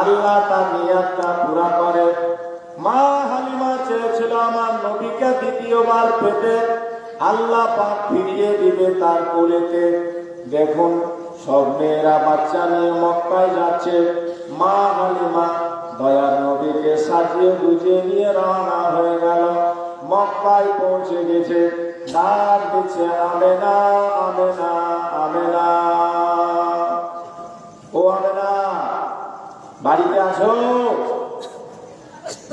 আল্লাহ তার নিয়াতটা পুরা করে। মা হালিমা চেয়েছিল আমার নবীকে দ্বিতীয়বার পেতে। আল্লাহ পাক ফিরিয়ে দিবে তার কোলেতে। দেখুন, সব মেয়েরা বাচ্চা নিয়ে মক্কায় যাচ্ছে। মা হালিমা দয়ার নবীকে সাজিয়ে গুজিয়ে নিয়ে রওনা হয়ে গেল। মক্কায় পৌঁছে গেছে। ডাক দিচ্ছে, আমেনা আমেনা আমেনা। বাড়িতে আসো।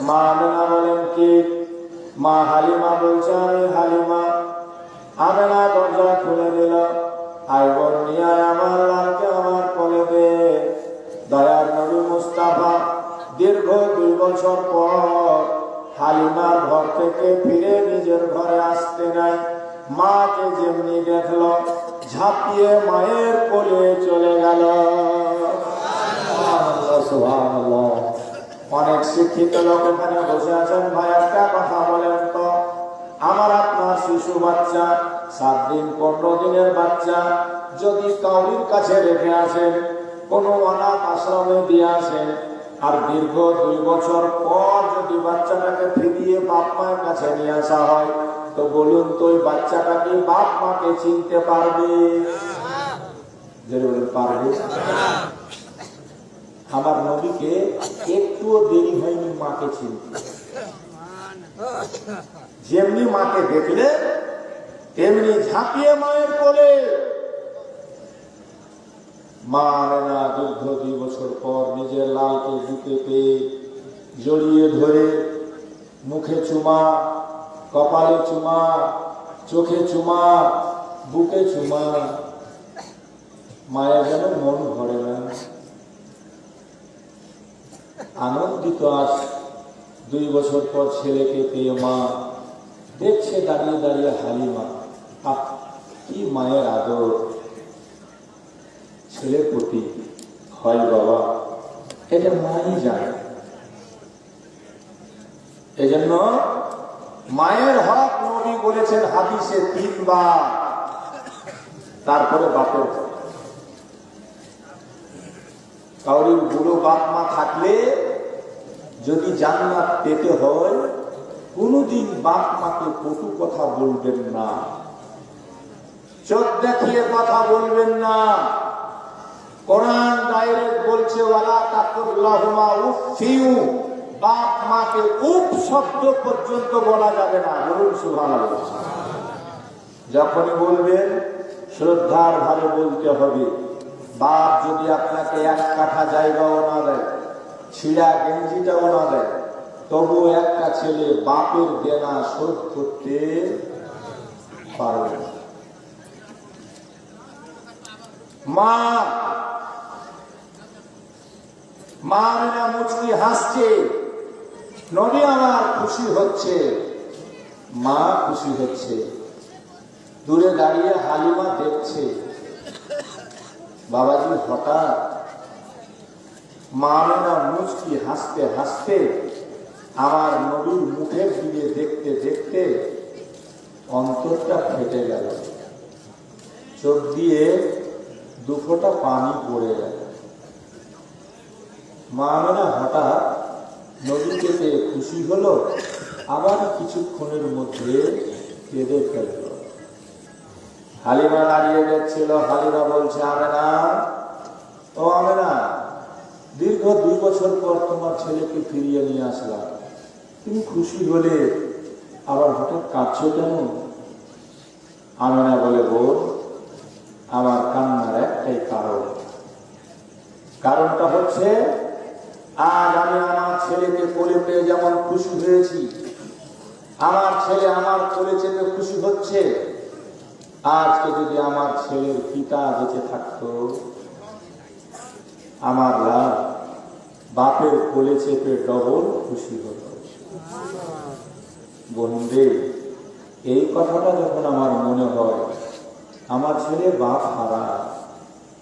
মা আমেনা বলেন কি? মা হালিমা বলছে আমি হালিমা, আমেনা দরজা খুলে দিল। নিয়ে আয় আমার লালকে আমার কোলে দে। দয়ার নবী মুস্তাফা দীর্ঘ দুই বছর পর হালিমার ঘর থেকে ফিরে নিজের ঘরে আসতে নাই। মাকে যেমনি দেখল, ঝাঁপিয়ে মায়ের কোলে চলে গেল। সুবহানাল্লাহ। অনেক শিক্ষিত লোক এখানে বসে আছেন। ভাই একটা কথা বলেন তো। আমার আপনার শিশু বাচ্চা সাত দিন পনেরো দিনের বাচ্চা যদি কাউরির কাছে রেখে আসেন কোনো অনাথ আশ্রমে দিয়ে আসেন আর দীর্ঘ দুই বছর পর যদি বাচ্চাটাকে ফিরিয়ে বাপ মায়ের কাছে নিয়ে আসা হয় তো বলুন তো ওই বাচ্চাটা কি বাপ মাকে চিনতে পারবে? জোরে পারবে? আমার নবীকে একটুও দেরি হয়নি মাকে চিনতে। যেমনি মাকে দেখলে, তেমনি ঝাঁপিয়ে মায়ের কোলে। মা আমেনা দীর্ঘ দুই বছর পর নিজের লালকে বুকে পেয়ে জড়িয়ে ধরে, মুখে চুমা, কপালে চুমা, চোখে চুমা, বুকে চুমা। মায়ের যেন মন ভরে না। আনন্দিত আজ দুই বছর পর ছেলেকে পেয়ে মা দেখছে দাঁড়িয়ে দাঁড়িয়ে হালিমা। কি মায়ের আদর। ছেলের প্রতি হয় বাবা। এটা মাই জানে। এজন্য মায়ের হক নবী বলেছেন হাদিসে তিনবার। তারপরে বাপের হক। কাউরির বুড়ো বাপ মা থাকলে যদি জান্নাত পেতে হয়, কোনোদিন বাপ মাকে কটু কথা বলবেন না। চোখ দেখিয়ে কথা বলবেন না। কোরআন ডাইরেক্ট বলছে, ওয়ালা তাকুল্লাহুমা উফিউ বাপ মাকে উপ শব্দ পর্যন্ত বলা যাবে না। বলুন, সুবহানাল্লাহ। যখনই বলবেন, শ্রদ্ধার ভাবে বলতে হবে। বাপ যদি আপনাকে এক কাঠা জায়গাও না দেয়, ছিঁড়া গেঞ্জিটাও না দেয় তবু একটা ছেলে বাপের দেনা শোধ করতে পারবে মা! মা মেনা মুচকি হাসছে। নবী আমার খুশি হচ্ছে। মা খুশি হচ্ছে। দূরে দাঁড়িয়ে হালিমা দেখছে। বাবাজি হঠাৎ মা মেনা মুচকি হাসতে হাসতে আমার নবীর মুখের দিকে দেখতে দেখতে অন্তরটা ফেটে গেল। চোখ দিয়ে দুফোটা পানি পড়ে গেল। মা মেনা হঠাৎ নদীকে খুশি হলো, আবার কিছুক্ষণের মধ্যে কেঁদে ফেলল। হালিমা দাঁড়িয়ে দেখছিল, হালিমা বলছে, আমেনা, ও আমেনা, দীর্ঘ দুই বছর পর তোমার ছেলেকে ফিরিয়ে নিয়ে আসলাম। তুমি খুশি হলে আবার হঠাৎ কাঁদছো কেন? আমেনা বলে, বোন, আমার কান্নার একটাই কারণ। কারণটা হচ্ছে, আজ আমি আমার ছেলেকে কোলে পেয়ে যেমন খুশি হয়েছি, আমার ছেলে আমার কোলে চেপে খুশি হচ্ছে আজকে যদি আমার ছেলের পিতা বেঁচে থাকতো, আমার লাভ বাপের কোলে চেপে ডবল খুশি হতো। বন্ধে এই কথাটা যখন আমার মনে হয়, আমার ছেলে বাপ হারা,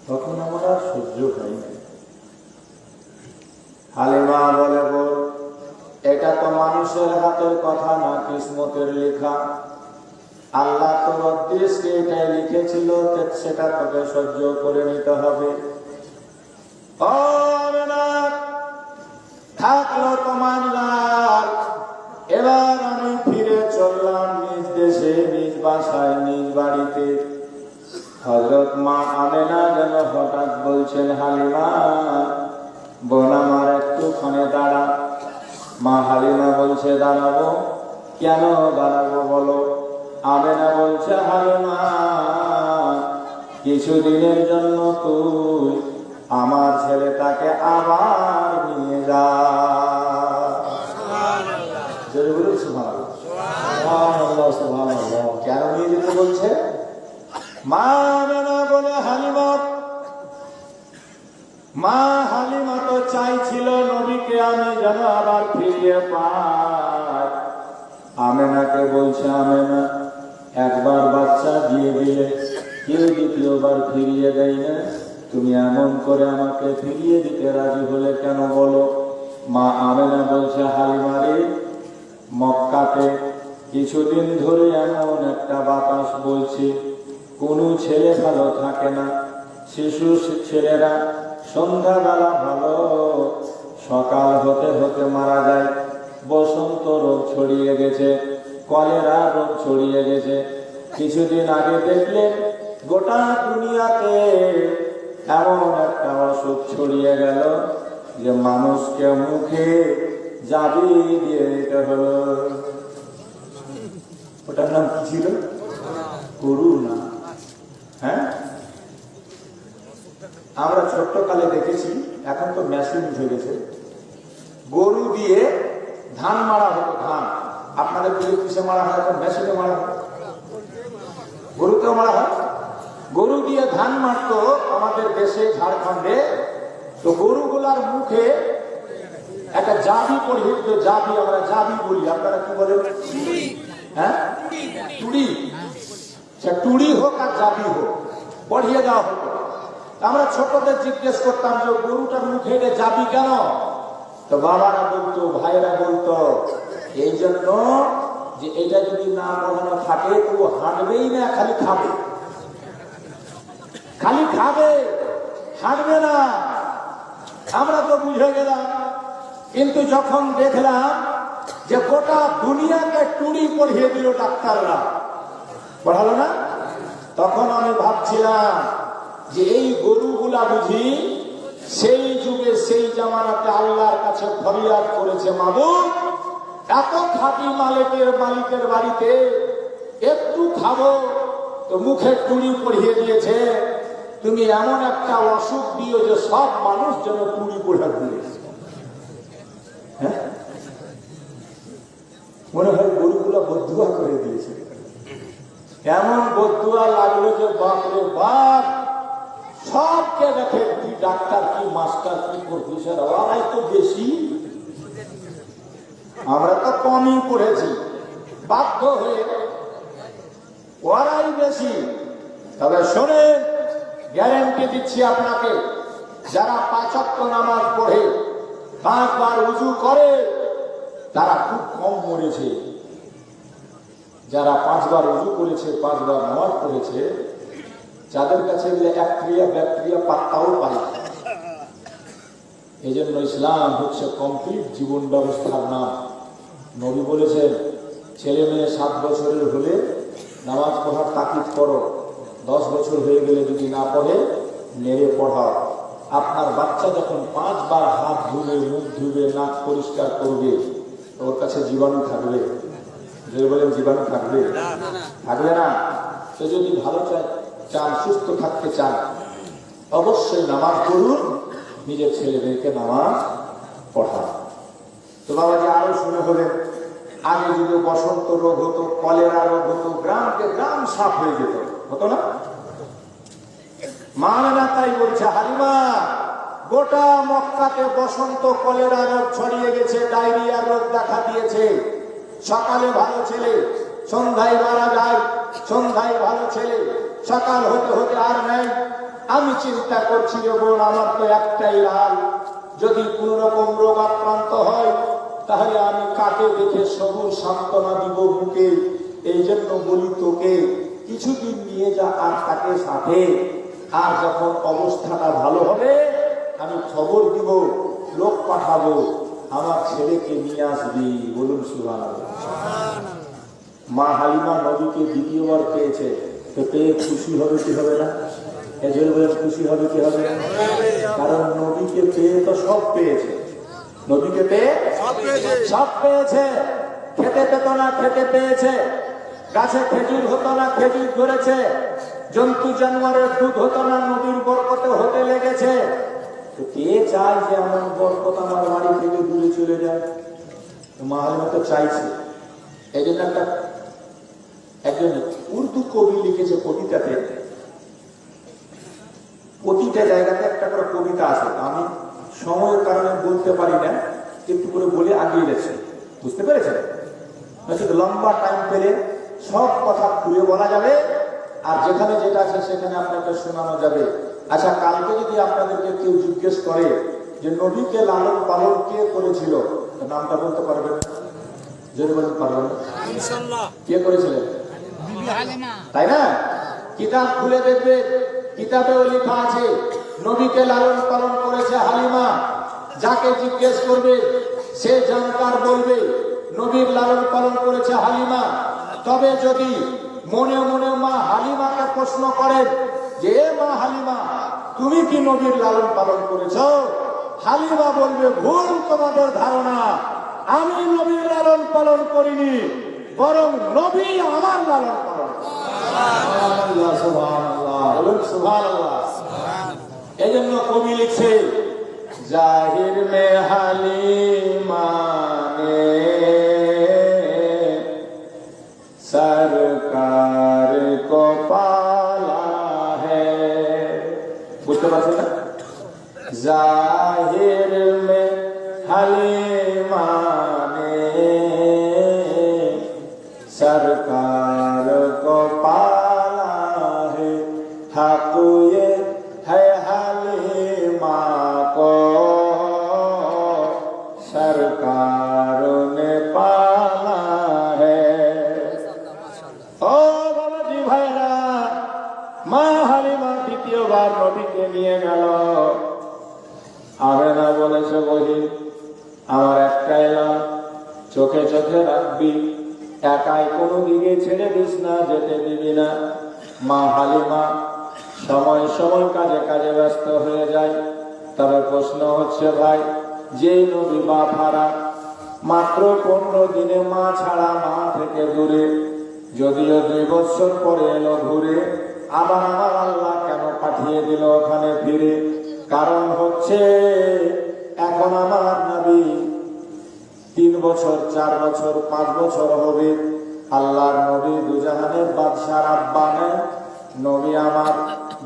তখন আমার আর সহ্য হয় না। হালিমা বলে বল এটা তো মানুষের হাতের কথা না, কিসমতের লেখা। আল্লাহ তোর রদ্দেশকে এটাই লিখেছিল সেটা তোকে সহ্য করে নিতে হবে। থাকল তোমার রাগ এবার আমি ফিরে চললাম নিজ দেশে, নিজ বাসায়, নিজ বাড়িতে। হজরত মা আমেনা যেন হঠাৎ বলছেন, হালিমা, বোন আমার একটুখানে দাঁড়া। মা হালিমা বলছে, দাঁড়াবো। কেন দাঁড়াবো বলো? আমেনা বলছে হালিমা কিছুদিনের জন্য তুই আমার ছেলেটাকে আবার নিয়ে যা। কেন নিয়ে যেতে বলছে? মা আমেনা বলে হালিমা মা হালিমা তো চাইছিল নবীকে আমি যেন আবার ফিরিয়ে পাই। আমেনাকে বলছে আমেনা একবার বাচ্চা দিয়ে দিলে কেউ দ্বিতীয়বার ফিরিয়ে দেয় না, তুমি এমন করে আমাকে ফিরিয়ে দিতে রাজি হলে কেন বলো? মা আমেনা বলছে হালিমারি মক্কাতে কিছুদিন ধরে এমন একটা বাতাস বলছে কোনো ছেলে ভালো থাকে না, শিশু ছেলেরা সন্ধ্যাবেলা ভালো, সকাল হতে হতে মারা যায়, বসন্ত রোগ ছড়িয়ে গেছে। কলেরা রোগ ছড়িয়ে গেছে। কিছুদিন আগে দেখলেন গোটা দুনিয়াতে এমন একটা অসুখ ছড়িয়ে গেল যে মানুষকে মুখে জাবি দিয়ে দিতে হলো। ওটার নাম কি ছিল? করুণা। হ্যাঁ? আমরা ছোট্ট কালে দেখেছি, এখন তো মেশিন গেছে গরু দিয়ে ধান মারা হতো, ধান। আপনাদের দিকে কিসে মারা হয়? এখন মেশিনে মারা হয়? গরুতেও মারা হয়? গরু দিয়ে ধান মারতো আমাদের দেশে ঝাড়খণ্ডে। তো গরুগুলার মুখে একটা জাবি পরিহিত জাবি আমরা জাবি বলি। আপনারা কি বলেন? হ্যাঁ? টুড়ি সে টুড়ি হোক আর জাবি হোক পড়িয়ে দেওয়া হতো আমরা ছোটদের জিজ্ঞেস করতাম যে গরুটার মুখে এটা যাবি কেন? তো বাবারা বলতো ভাইরা বলতো এই জন্য যে এটা যদি না বলানো থাকে তো হাঁটবেই না, খালি খাবে। খালি খাবে, হাঁটবে না। আমরা তো বুঝে গেলাম, কিন্তু যখন দেখলাম যে গোটা দুনিয়াকে টুড়ি পড়িয়ে দিল ডাক্তাররা, পড়ালো না? তখন আমি ভাবছিলাম যে এই গরুগুলা বুঝি সেই যুগে সেই জামানাতে আল্লাহর কাছে ফরিয়াদ করেছে মাবুদ এত খাঁটি মালিকের মালিকের বাড়িতে একটু খাব তো মুখে টুড়ি পড়িয়ে দিয়েছে। তুমি এমন একটা অসুখ দিও যে সব মানুষ যেন টুড়ি পড়া হ্যাঁ? মনে হয় গরুগুলা বদুয়া করে দিয়েছে। এমন বদুয়া লাগল যে বাপরে বাপ, সবকে দেখে কি ডাক্তার, কি মাস্টার, কি প্রফেসর, ওরাই তো বেশি। আমরা তো কমই পড়েছি বাধ্য হয়ে ওরাই বেশি। তবে শোনেন, গ্যারেন্টি দিচ্ছি আপনাকে, যারা পাঁচক্য নামাজ পড়ে পাঁচবার উজু করে, তারা খুব কম মরেছে। যারা পাঁচবার উজু করেছে, পাঁচবার নামাজ পড়েছে, যাদের কাছে এক ব্যাকক্রিয়া পাত্তাও পায় এই জন্য ইসলাম হচ্ছে কমপ্লিট জীবন ব্যবস্থার নাম। নবী বলেছেন, ছেলে মেয়ে সাত বছরের হলে নামাজ পড়ার তাকিদ করো। দশ বছর হয়ে গেলে যদি না পড়ে মেরে পড়াও। আপনার বাচ্চা যখন পাঁচবার হাত ধুবে, মুখ ধুবে, নাক পরিষ্কার করবে, ওর কাছে জীবাণু থাকবে। যে বলেন, জীবাণু থাকবে? থাকবে না। সে যদি ভালো চান, সুস্থ থাকতে চান, অবশ্যই নামাজ পড়ুন, নিজের ছেলে মেয়েকে নামাজ পড়ান। তো বাবাজি আরও শুনে হলেন আগে যদি বসন্ত রোগ হতো, কলেরা রোগ হতো, গ্রামকে গ্রাম সাফ হয়ে যেত। হতো না? মানেনা তাই বলছে হারিমা গোটা মক্কাতে বসন্ত কলেরা রোগ ছড়িয়ে গেছে ডায়রিয়া রোগ দেখা দিয়েছে। সকালে ভালো ছেলে, সন্ধ্যায় মারা যায়, সন্ধ্যায় ভালো ছেলে, সকাল হতে হতে আর নেই। আমি চিন্তা করছি যে বোন, আমার তো একটাই হাল যদি কোন রকম রোগ আক্রান্ত হয় তাহলে আমি কাকে দেখে সবুজ সান্ত্বনা দিব মুখে এই জন্য বলি তোকে, কিছুদিন নিয়ে যা আর তাকে সাথে। আর যখন অবস্থাটা ভালো হবে, আমি খবর দিব, লোক পাঠাবো, আমার ছেলেকে নিয়ে আসবি। বলুন সুভান মা হালিমা নবীকে দ্বিতীয়বার পেয়েছে। তো পেয়ে খুশি হবে কি হবে না? এই জন্য বলে খুশি হবে কি হবে কারণ নবীকে পেয়ে তো সব পেয়েছে। নবীকে পেয়ে সব পেয়েছে। খেতে পেত না খেতে পেয়েছে। গাছে খেজুর হতো না খেজুর ধরেছে। জন্তু জানোয়ারের দুধ হতো না নদীর বরকতে হতে লেগেছে। তো কে চায় যে এমন বরকত আমার বাড়ি থেকে দূরে চলে যায়? তো মা হালিমা তো চাইছে। এই জন্য একটা একজন উর্দু কবি লিখেছে কবিতাতে। প্রতিটা জায়গাতে একটা করে কবিতা আছে। আমি সময়ের কারণে বলতে পারি না একটু করে বলে আগিয়ে গেছে। বুঝতে পেরেছেন? লম্বা টাইম পেলে সব কথা খুলে বলা যাবে আর যেখানে যেটা আছে সেখানে আপনাকে শোনানো যাবে। আচ্ছা কালকে যদি আপনাদেরকে কেউ জিজ্ঞেস করে যে নবীকে লালন পালন কে করেছিল নামটা বলতে পারবেন? বলতে পারবেন কে করেছিলেন? তাই না? কিতাব খুলে দেখবে কিতাবেও লেখা আছে। নবীকে লালন পালন করেছে হালিমা যাকে জিজ্ঞেস করবে, সে জানকার বলবে, নবীর লালন পালন করেছে হালিমা তবে যদি মনে মনে মা হালিমাকে প্রশ্ন করেন যে মা হালিমা, তুমি কি নবীর লালন পালন করেছ হালিমা বলবে, ভুল তোমাদের ধারণা আমি নবীর লালন পালন করিনি, বরং নবী আমার লালন পালন। বলুন সুবহানাল্লাহ। এই জন্য কবি লিখছে জাহির মে হালিমানে সরকার কো পালা বুঝতে পারছেন না? জাহির মে হালিমানে বলেছে বহি আমার একটা এলাম চোখে চোখে রাখবি। একাই কোনো দিকে ছেড়ে দিস না, যেতে দিবি না। মা হালিমা, সময় সময় কাজে কাজে ব্যস্ত হয়ে যায়। তবে প্রশ্ন হচ্ছে ভাই, যেই নদী বা ভাড়া, মাত্র পনেরো দিনে মা ছাড়া মা থেকে দূরে। যদিও দুই বছর পরে এলো ঘুরে, আবার আমার আল্লাহ কেন পাঠিয়ে দিল ওখানে ফিরে? কারণ হচ্ছে এখন আমার নবী তিন বছর, চার বছর, পাঁচ বছর হবে। আল্লাহর নবী দুজাহানের বাদশার আব্বা নেন। নবী আমার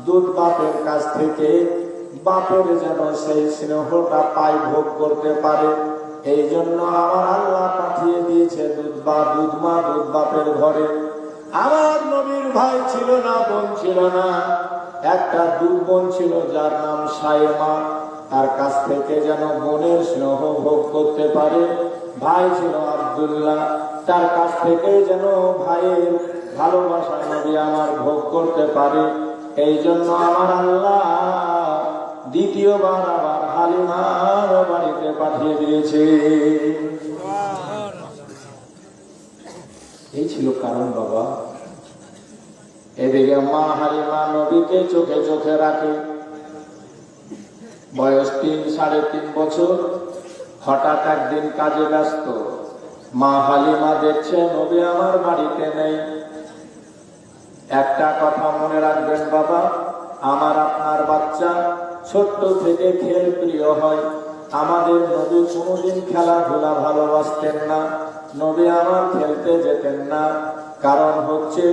দুধ বাপের কাছ থেকে, বাপের যেন সেই স্নেহটা পাই ভোগ করতে পারে। এই জন্য আমার আল্লাহ পাঠিয়ে দিয়েছে দুধ বা, দুধ মা, দুধ বাপের ঘরে। আমার নবীর ভাই ছিল না, বোন ছিল না। একটা দুধ বোন ছিল, যার নাম সাইমা। তার কাছ থেকে যেন বোনের স্নেহ ভোগ করতে পারে। ভাই ছিল আব্দুল্লাহ, তার কাছ থেকে যেন ভাইয়ের ভালোবাসা নবী আমার ভোগ করতে পারে। এই জন্য আমার আল্লাহ দ্বিতীয়বার আবার হালিমার বাড়িতে পাঠিয়ে দিয়েছে। এই ছিল কারণ বাবা। এদিকে মা হালিমা নবীকে চোখে চোখে রাখে। বয়স তিন, সাড়ে তিন বছর। হঠাৎ একদিন কাজে ব্যস্ত। মা হালিমা দেখছে নবী আমার বাড়িতে নেই। একটা কথা মনে রাখবেন বাবা, আমার আপনার বাচ্চা ছোট্ট থেকে খেল প্রিয় হয়। আমাদের নবী কোনোদিন খেলাধুলা ভালোবাসতেন না, নবী আমার খেলতে যেতেন না। কারণ হচ্ছে,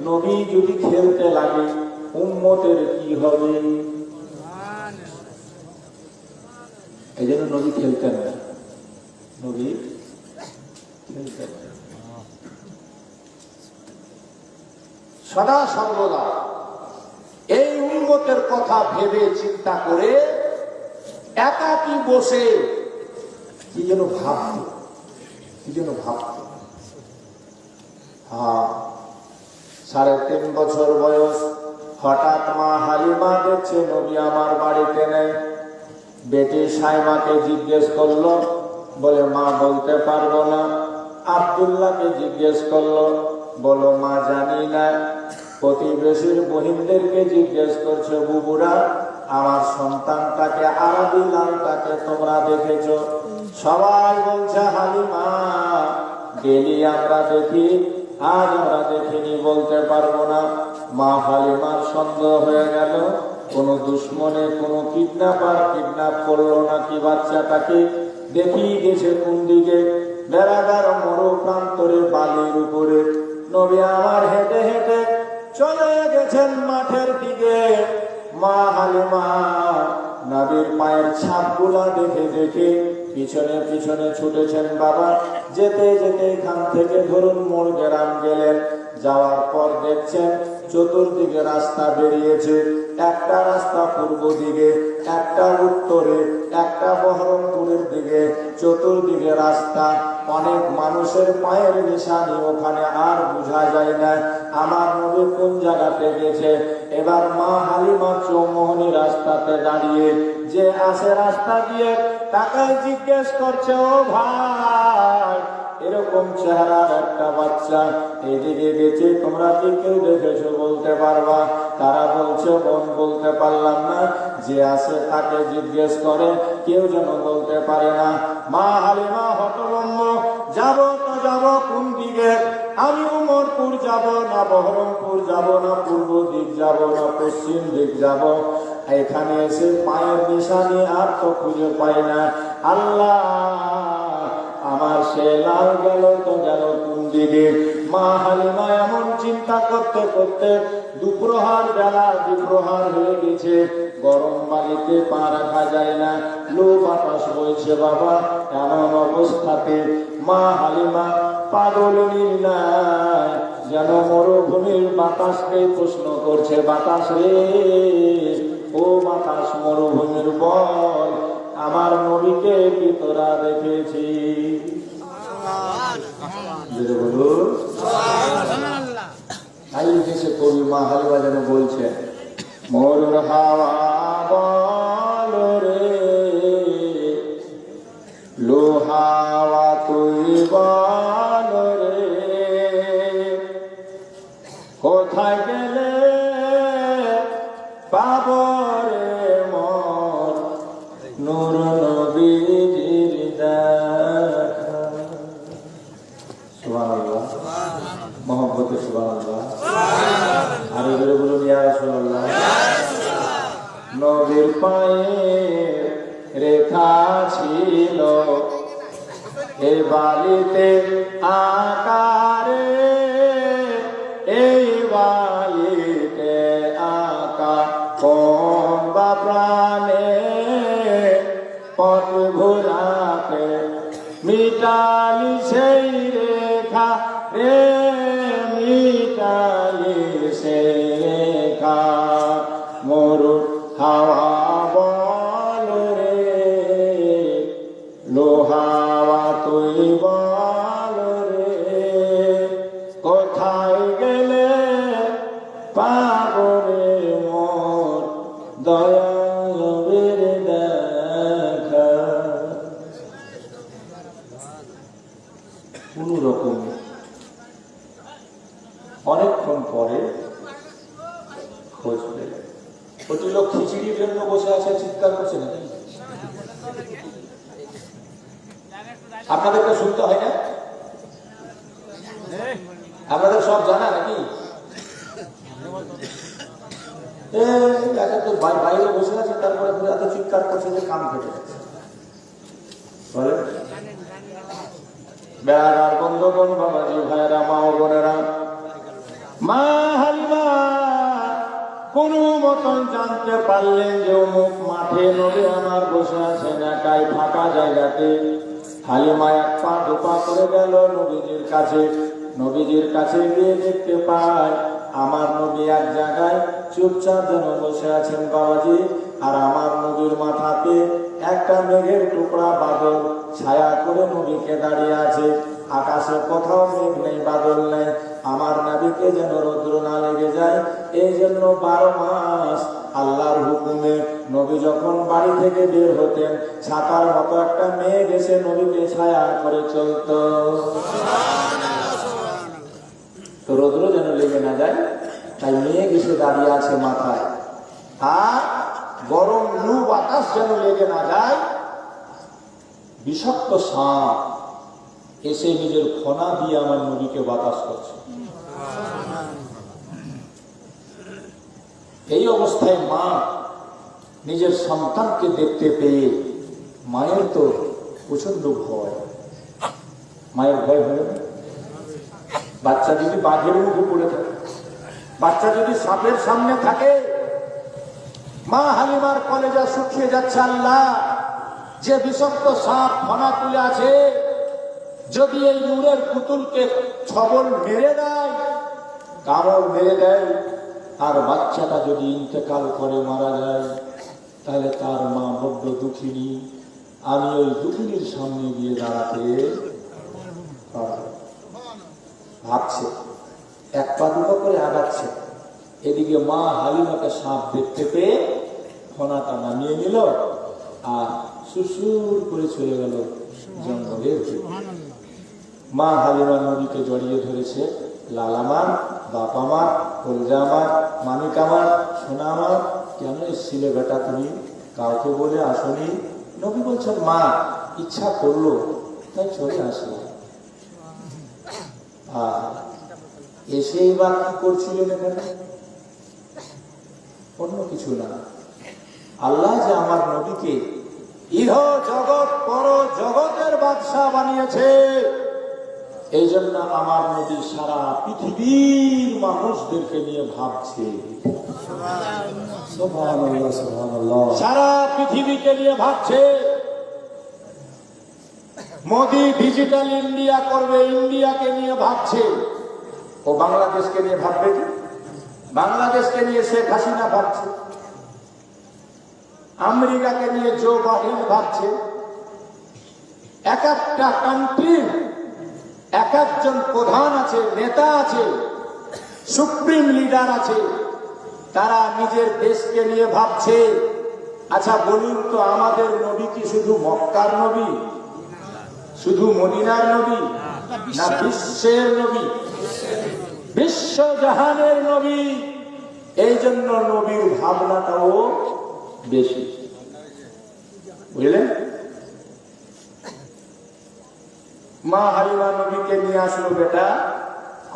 নবী যদি খেলতে লাগে, উম্মতের কি হবে? এই জন্য নবী খেলতেন না খেলতেন সদা সর্বদা এই উন্মতের কথা ভেবে চিন্তা করে একাকি বসে কি যেন ভাবত, কি যেন ভাবত। সাড়ে তিন বছর বয়স, হঠাৎ মা হালিমা দেখছে নবী আমার বাড়িতে নেই। বেটি সাইমাকে জিজ্ঞেস করল, বলে, মা, বলতে পারব না। আবদুল্লাহকে জিজ্ঞেস করল, বলো, মা, জানি না। প্রতিবেশীর বহিনদেরকে জিজ্ঞেস করছে, বুবুরা, আমার সন্তানটাকে আরবি লালটাকে তোমরা দেখেছ? সবাই বলছে, হালিমা, গেলি আমরা দেখি, আজ আমরা দেখিনি, বলতে পারব না। মা হালিমার সন্দেহ হয়ে গেল। কোন দুশ্মনে, কোন কিডন্যাপার কিডন্যাপ করল নাকি বাচ্চাটাকে? দেখি গেছে কোন দিকে। বেড়াদার মরু প্রান্তরে বালির উপরে। নবী আমার হেঁটে হেঁটে চলে গেছেন মাঠের দিকে। মা হালিমা নবীর পায়ের ছাপগুলা দেখে দেখে পিছনে পিছনে ছুটেছেন বাবা। যেতে যেতে এখান থেকে ধরুন মোড় গ্রাম গেলেন। যাওয়ার পর দেখছেন চতুর্দিকে রাস্তা বেরিয়েছে। একটা রাস্তা পূর্ব দিকে, একটা উত্তরে, একটা বহরমপুরের দিকে। চতুর্দিকে রাস্তা। অনেক মানুষের পায়ের নিশানি ওখানে আর বোঝা যায় না। আমার নবী কোন জায়গাতে গেছে এবার মা হালিমা চৌমোহনী রাস্তাতে দাঁড়িয়ে যে আসে রাস্তা দিয়ে তাকে জিজ্ঞেস করছে, ও ভাই এরকম চেহারার একটা বাচ্চা, এদিকে গেছে তোমরা কি কেউ দেখেছ বলতে পারবা? তারা বলছে, বোন, বলতে পারলাম না। যে আছে তাকে জিজ্ঞেস করে, কেউ যেন বলতে পারে না। মা হালিমা হতলম্ব যাব তো যাব কোন দিকে? আমি উমরপুর যাব না বহরমপুর যাব না পূর্ব দিক যাব না পশ্চিম দিক যাব। এখানে এসে পায়ের নিশানি আর তো খুঁজে পাই না। আল্লাহ! আমার সে লাল গেল তো গেল কোন দিকে? মা হালিমা এমন চিন্তা করতে করতে, দুপ্রহার বেলা দুপ্রহার হয়ে গেছে। গরম বাড়িতে পা রাখা যায় না। লো বাতাস বইছে বাবা, এমন অবস্থাতে মা হালিমা পাগল নীলায় যেন মরুভূমির বাতাসকে প্রশ্ন করছে, বাতাস রে, ও বাতাস মরুভূমির বল। আমার নবীকে কি তোরা দেখেছি তাই কবি মা হালিবা যেন বলছে মরুর হাওয়া বল রে, লোহাওয়া তুই বল এ বালিতে আকারে, এই বালিতে আকা কোন বা প্রাণে পথ ভোলাতে মিটালি সেই রেখা রে, মিটালি সেই তো বাইরে বসে আছে তারপরে পুরো এত চিৎকার করছে যে কান ফেটে বলে? বেড়ার বন্ধুগণ, বাবাজি ভাইরা মা ও বোনেরা, মা হালিমা, কোন মতন জানতে পারলেন যে অমুক মাঠে নদী আমার বসে আছেন একাই ফাঁকা জায়গাতে হালিমা এক পা দুপা করে গেল নবীজির কাছে। নবীজির কাছে গিয়ে দেখতে পায়, আমার নবী এক জায়গায় চুপচাপ যেন বসে আছেন বাবাজি, আর আমার নবীর মাথাতে একটা মেঘের টুকরা বাদল ছায়া করে নদীকে দাঁড়িয়ে আছে। আকাশে কোথাও মেঘ নেই, বাদল নেই। আমার নাবিকে যেন রৌদ্র না লেগে যায়, এই জন্য বারো মাস আল্লাহর হুকুমে নবী যখন বাড়ি থেকে বের হতেন, ছাতার মতো একটা মেঘ এসে নবীকে ছায়া করে চলতো। রৌদ্র যেন লেগে না যায় তাই মেঘ এসে দাঁড়িয়ে আছে মাথায়। আর গরম লু বাতাস যেন লেগে না যায়, বিষাক্ত সাপ এসে নিজের ফনা দিয়ে আমার নদীকে বাতাস করছে। এই অবস্থায় মা নিজের সন্তানকে দেখতে পেয়ে মায়ের তো প্রচণ্ড ভয়। মায়ের ভয় না? বাচ্চা যদি বাঘের মুখে পড়ে থাকে বাচ্চা যদি সাপের সামনে থাকে, মা হালিমার কলেজা শুকিয়ে যাচ্ছে আল্লাহ। যে বিষাক্ত সাপ ফনা তুলে আছে, যদি এই নূরের পুতুলকে ছবল মেরে দেয়, কামড় মেরে দেয় আর বাচ্চাটা যদি ইন্তেকাল করে মারা যায়, তাহলে তার মা বড্ড দুঃখিনী। আমি ওই দুঃখিনীর সামনে গিয়ে দাঁড়াতে ভাবছে। এক পা দুটো করে আগাচ্ছে। এদিকে মা হালিমাকে সাপ দেখতে পেয়ে ফোনাটা নামিয়ে নিল আর সুসুর করে চলে গেল জঙ্গলের মা হালিমা নদীকে জড়িয়ে ধরেছে লাল আমার বাপ আমার কলজা আমার মানিক আমার সোনা আমার কেন এসছিলে বেটা তুমি? কাউকে বলে আসনি? নবী বলছেন, মা, ইচ্ছা করল। তাই চলে আসলাম আর এসেই বা কি করছিলেন এখানে? অন্য কিছু না। আল্লাহ যে আমার নবীকে ইহ জগৎ পর জগতের বাদশাহ বানিয়েছে এই জন্য আমার নবী সারা পৃথিবীর মানুষদেরকে নিয়ে ভাবছে। সারা পৃথিবীকে নিয়ে ভাবছে। মোদি ডিজিটাল ইন্ডিয়া করবে, ইন্ডিয়াকে নিয়ে ভাবছে। ও বাংলাদেশকে নিয়ে ভাববে কি বাংলাদেশকে নিয়ে শেখ হাসিনা ভাবছে, আমেরিকাকে নিয়ে জো বাহিন ভাবছে, এক একটা কান্ট্রির এক একজন প্রধান আছে, নেতা আছে সুপ্রিম লিডার আছে, তারা নিজের দেশকে নিয়ে ভাবছে। আচ্ছা বলুন তো, আমাদের নবী কি শুধু মক্কার নবী? শুধু মদিনার নবী? না, বিশ্বের নবী? বিশ্ব জাহানের নবী। এই জন্য নবীর ভাবনাটাও বেশি। বুঝলেন? মা হালিমা নবীকে নিয়ে আসলো বেটা,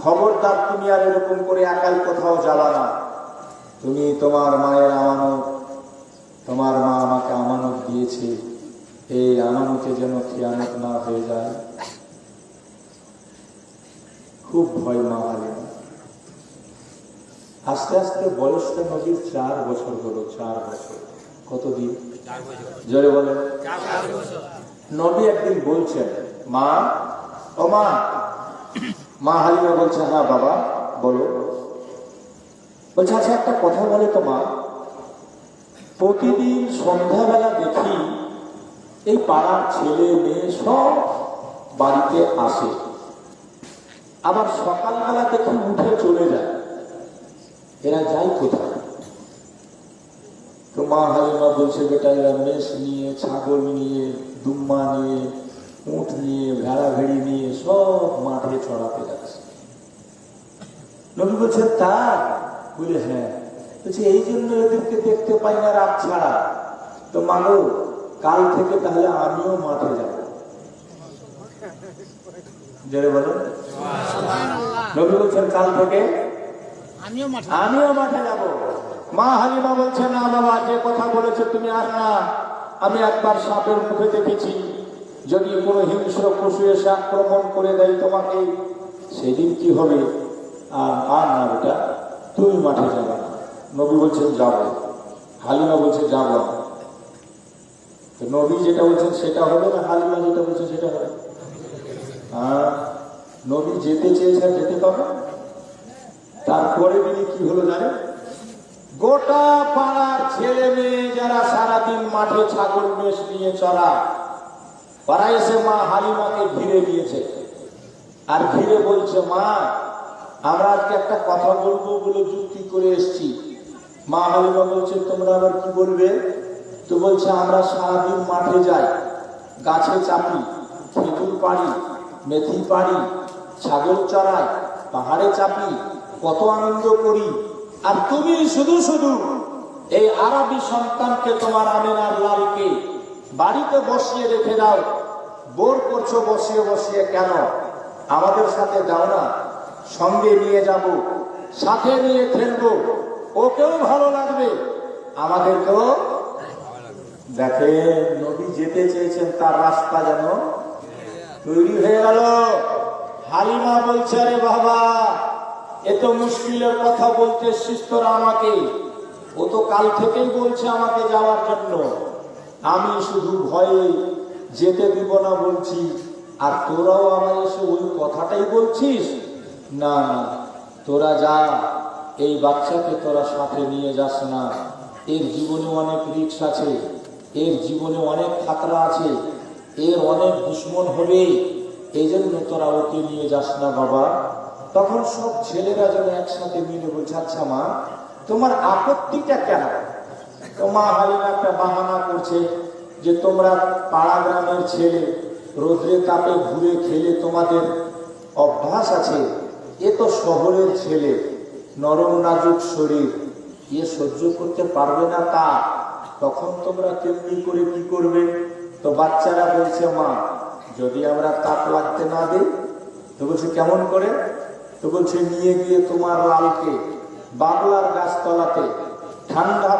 খবরদার তুমি আর এরকম করে একাই কোথাও যাবা না। তুমি তোমার মায়ের আমানত, তোমার মা আমাকে আমানত দিয়েছে। এই আমানতে যেন খেয়ানত না হয়ে যায়। খুব ভয় মা হালিমা আস্তে আস্তে বয়সটা নদীর চার বছর হলো চার বছর। কতদিন? জোরে বলেন। নবী একদিন বলছেন মা ও মা। মা হালিমা বলছে হ্যাঁ বাবা বলো। বলছে আচ্ছা একটা কথা বলে তো মা। প্রতিদিন সন্ধ্যাবেলা দেখি এই পাড়ার ছেলে মেয়ে সব বাড়িতে আসে। আবার সকালবেলা দেখি উঠে চলে যায়। এরা যায় কোথায়? তো মা হালিমা বলছে বেটা এরা মেষ নিয়ে ছাগল নিয়ে দুম্মা নিয়ে উঠ নিয়ে ভেড়া ভেড়ি নিয়ে সব মাঠে ছড়াতে যাচ্ছে। নবী বলছে তা বলে হ্যাঁ। বলছে এই জন্য এদেরকে দেখতে পাই না রাত ছাড়া। তো মানো কাল থেকে তাহলে আমিও মাঠে যাব। জোরে বলো। নবী বলছেন কাল থেকে আমিও মাঠে যাব। মা হালিমা বলছে, না বাবা, যে কথা বলেছে তুমি আর না। আমি একবার সাপের মুখে দেখেছি। যদি কোনো হিংস্র পশু এসে আক্রমণ করে দেয় তোমাকে, সেদিন কি হবে? আর আর না বেটা, তুমি মাঠে যাবে নবী বলছেন যাব হালিমা বলছে যাব নবী যেটা বলছেন, সেটা হবে না হালিমা যেটা বলছে, সেটা হবে। নবী যেতে চেয়েছেন, যেতে পাবে তারপরে দিনে কি হলো জানে গোটা পাড়ার ছেলে মেয়ে যারা সারাদিন মাঠে ছাগল মেষ নিয়ে চড়া পাড়া এসে মা হালিমাকে ঘিরে দিয়েছে। আর ঘিরে বলছে, মা, আমরা আজকে একটা কথা বলব বলে যুক্তি করে এসছি। মা হালিমা বলছে, তোমরা আবার কি বলবে? তো বলছে, আমরা সারাদিন মাঠে যাই, গাছে চাপি, খেজুর পাড়ি, মেথি পাড়ি, ছাগল চড়াই, পাহাড়ে চাপি কত আনন্দ করি। আর তুমি শুধু শুধু এই আরবি সন্তানকে তোমার আমিনার লালকে বাড়িতে বসিয়ে রেখে দাও। বোর করছ বসিয়ে বসিয়ে কেন? আমাদের সাথে যাও না। সঙ্গে নিয়ে যাব, সাথে নিয়ে খেলব। ওকেও ভালো লাগবে। আমাদেরকেও দেখে নবী যেতে চেয়েছেন তার রাস্তা যেন। তৈরি হয়ে গেল। হালিমা বলছে, আরে বাবা এত মুশকিলের কথা বলতে তোরা আমাকে। ও তো কাল থেকেই বলছে আমাকে যাওয়ার জন্য। আমি শুধু ভয়ে যেতে দিব না বলছি। আর তোরাও আমার এসে ওই কথাটাই বলছিস? না না, তোরা যা, এই বাচ্চাকে তোরা সাথে নিয়ে যাস না। এর জীবনে অনেক রিক্স আছে, এর জীবনে অনেক খাতরা আছে, এর অনেক দুশ্মন হবে এই জন্য তোরা ওকে নিয়ে যাস না বাবা। তখন সব ছেলেরা যেন একসাথে মিলে বলছে আচ্ছা মা, তোমার আপত্তিটা কেন? তো মা হালিমা একটা বাহানা করছে যে, তোমরা পাড়া গ্রামের ছেলে, রোদ্রে তাপে ঘুরে খেলে তোমাদের অভ্যাস আছে? এ তো শহরের ছেলে, নরম নাজুক শরীর, এ সহ্য করতে পারবে না তা। তখন তোমরা কেমনি করে কি করবে? তো বাচ্চারা বলছে, মা, যদি আমরা তাপ লাগতে না দিই? তো বলছে, কেমন করে? তো বলছে নিয়ে গিয়ে তোমার লালকে বাংলার গাছতলাতে ঠান্ডা